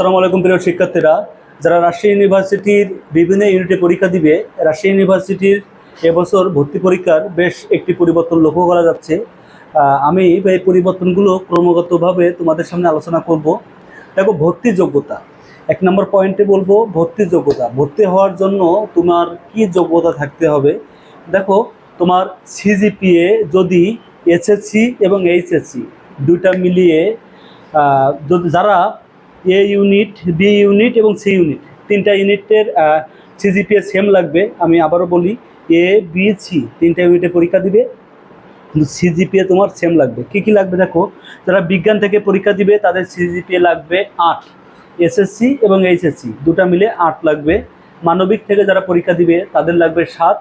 আসসালামু আলাইকুম প্রিয় শিক্ষার্থীরা, যারা রাজশাহী ইউনিভার্সিটির বিভিন্ন ইউনিটে পরীক্ষা দিবে, রাজশাহী ইউনিভার্সিটির এবছর ভর্তি পরীক্ষার বেশ একটি পরিবর্তন লক্ষ্য করা যাচ্ছে। আমি এই পরিবর্তনগুলো ক্রমাগতভাবে তোমাদের সামনে আলোচনা করব। দেখো, ভর্তি যোগ্যতা। এক নম্বর পয়েন্টে বলব, ভর্তি যোগ্যতা। ভর্তি হওয়ার জন্য তোমার কি যোগ্যতা থাকতে হবে? দেখো, তোমার সিজিপিএ যদি এসএসসি এবং এইচএসসি দুইটা মিলিয়ে যদি যারা এ ইউনিট বি ইউনিট এবং সি ইউনিট তিনটা ইউনিটের সিজিপিএ সেম লাগবে। আমি আবারও বলি এ বি সি তিনটা ইউনিটে পরীক্ষা দিবে। সিজিপিএ তোমার সেম লাগবে। কী কী লাগবে দেখো? যারা বিজ্ঞান থেকে পরীক্ষা দিবে, তাদের সিজিপিএ লাগবে আট। এসএসসি এবং এইচএসসি দুটা মিলে আট লাগবে। মানবিক থেকে যারা পরীক্ষা দিবে, তাদের লাগবে সাত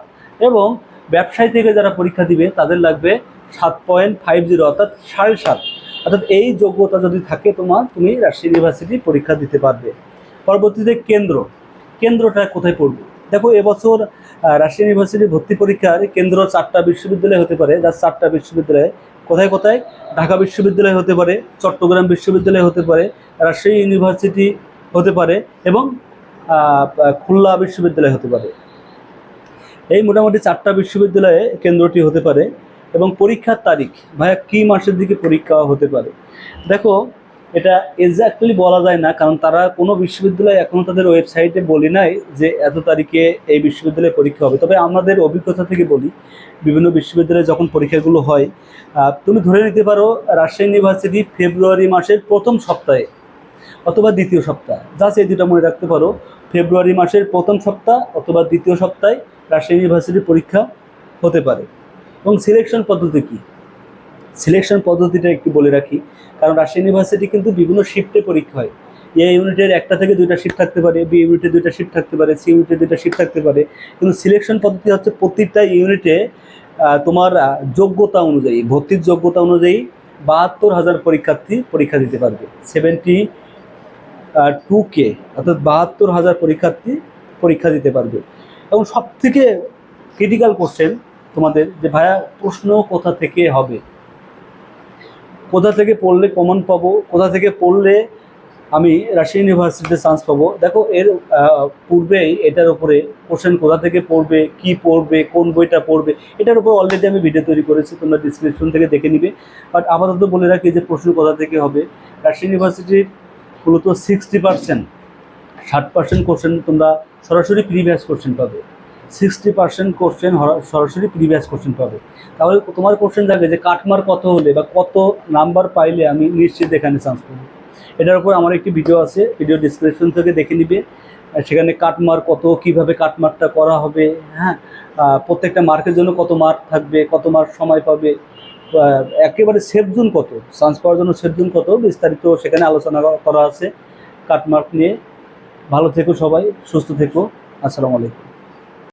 এবং ব্যবসায় থেকে যারা পরীক্ষা দিবে, তাদের লাগবে সাত পয়েন্ট ফাইভ জিরো অর্থাৎ সাড়ে সাত। অর্থাৎ এই যোগ্যতা যদি থাকে তোমার, তুমি রাজশাহী ইউনিভার্সিটি পরীক্ষা দিতে পারবে। পরবর্তীতে কেন্দ্র। কেন্দ্রটা কোথায় পড়বে? দেখো, এবছর রাজশাহী ইউনিভার্সিটি ভর্তি পরীক্ষার কেন্দ্র চারটা বিশ্ববিদ্যালয় হতে পারে। যার চারটা বিশ্ববিদ্যালয় কোথায় কোথায়? ঢাকা বিশ্ববিদ্যালয় হতে পারে, চট্টগ্রাম বিশ্ববিদ্যালয় হতে পারে, রাজশাহী ইউনিভার্সিটি হতে পারে এবং খুলনা বিশ্ববিদ্যালয় হতে পারে। এই মোটামুটি চারটা বিশ্ববিদ্যালয়ে কেন্দ্রটি হতে পারে। এবং পরীক্ষার তারিখ, ভাইয়া, কী মাসের দিকে পরীক্ষা হতে পারে? দেখো, এটা এক্স্যাক্টলি বলা যায় না, কারণ তারা কোনো বিশ্ববিদ্যালয় এখনও তাদের ওয়েবসাইটে বলি নাই যে এত তারিখে এই বিশ্ববিদ্যালয়ে পরীক্ষা হবে। তবে আমাদের অভিজ্ঞতা থেকে বলি, বিভিন্ন বিশ্ববিদ্যালয়ে যখন পরীক্ষাগুলো হয় তুমি ধরে নিতে পারো, রাজশাহী ইউনিভার্সিটি ফেব্রুয়ারি মাসের প্রথম সপ্তাহে অথবা দ্বিতীয় সপ্তাহ জাস্ট এই দুটো মনে রাখতে পারো ফেব্রুয়ারি মাসের প্রথম সপ্তাহ অথবা দ্বিতীয় সপ্তাহে রাজশাহী ইউনিভার্সিটির পরীক্ষা হতে পারে। এবং সিলেকশন পদ্ধতি কী? সিলেকশন পদ্ধতিটা একটু বলে রাখি। কারণ রাজশাহী ইউনিভার্সিটি কিন্তু বিভিন্ন শিফটে পরীক্ষা হয়। এ ইউনিটের একটা থেকে দুইটা শিফট থাকতে পারে বি ইউনিটে দুইটা শিফট থাকতে পারে সি ইউনিটে দুইটা শিফট থাকতে পারে। কিন্তু সিলেকশন পদ্ধতি হচ্ছে প্রত্যেকটা ইউনিটে তোমার যোগ্যতা অনুযায়ী, ভর্তির যোগ্যতা অনুযায়ী বাহাত্তর হাজার পরীক্ষার্থী পরীক্ষা দিতে পারবে। সেভেন্টি টু কে অর্থাৎ বাহাত্তর হাজার পরীক্ষার্থী পরীক্ষা দিতে পারবে। এবং সবথেকে ক্রিটিক্যাল কোশ্চেন তোমাদের যে ভাইয়া, প্রশ্ন কোথা থেকে হবে? কোথা থেকে পড়লে কমন পাবো? কোথা থেকে পড়লে আমি রাজশাহী ইউনিভার্সিটিতে চান্স পাবো? দেখো, এর পূর্বেই এটার উপরে কোশ্চেন কোথা থেকে পড়বে, কি পড়বে, কোন বইটা পড়বে, এটার উপর অলরেডি আমি ভিডিও তৈরি করেছি, তোমরা ডিসক্রিপশন থেকে দেখে নিবে। বাট আপাতত বলে রাখি যে প্রশ্ন কোথা থেকে হবে রাজশাহী ইউনিভার্সিটির মূলত সিক্সটি পার্সেন্ট ষাট পার্সেন্ট কোশ্চেন তোমরা সরাসরি প্রিভিয়াস কোশ্চেন পাবে। সিক্সটি পার্সেন্ট কোশ্চেন সরাসরি প্রিভিয়াস কোশ্চেন পাবে। তাহলে তোমার কোশ্চেন থাকবে যে কাটমার কত হলে বা কত নাম্বার পাইলে আমি নিশ্চিত এখানে চান্স পাবো। এটার উপর আমার একটি ভিডিও আছে ভিডিও ডিসক্রিপশন থেকে দেখে নিবে। সেখানে কাটমার কত, কীভাবে কাটমার্কটা করা হবে হ্যাঁ? প্রত্যেকটা মার্কের জন্য কত মার্ক থাকবে, কত মার্ক সময় পাবে একেবারে সেফ জোন কত চান্স পাওয়ার জন্য সেফ জোন কত, বিস্তারিত সেখানে আলোচনা করা আছে। কাটমার্ক নিয়ে। ভালো থেকো সবাই, সুস্থ থেকো। আসসালামু আলাইকুম।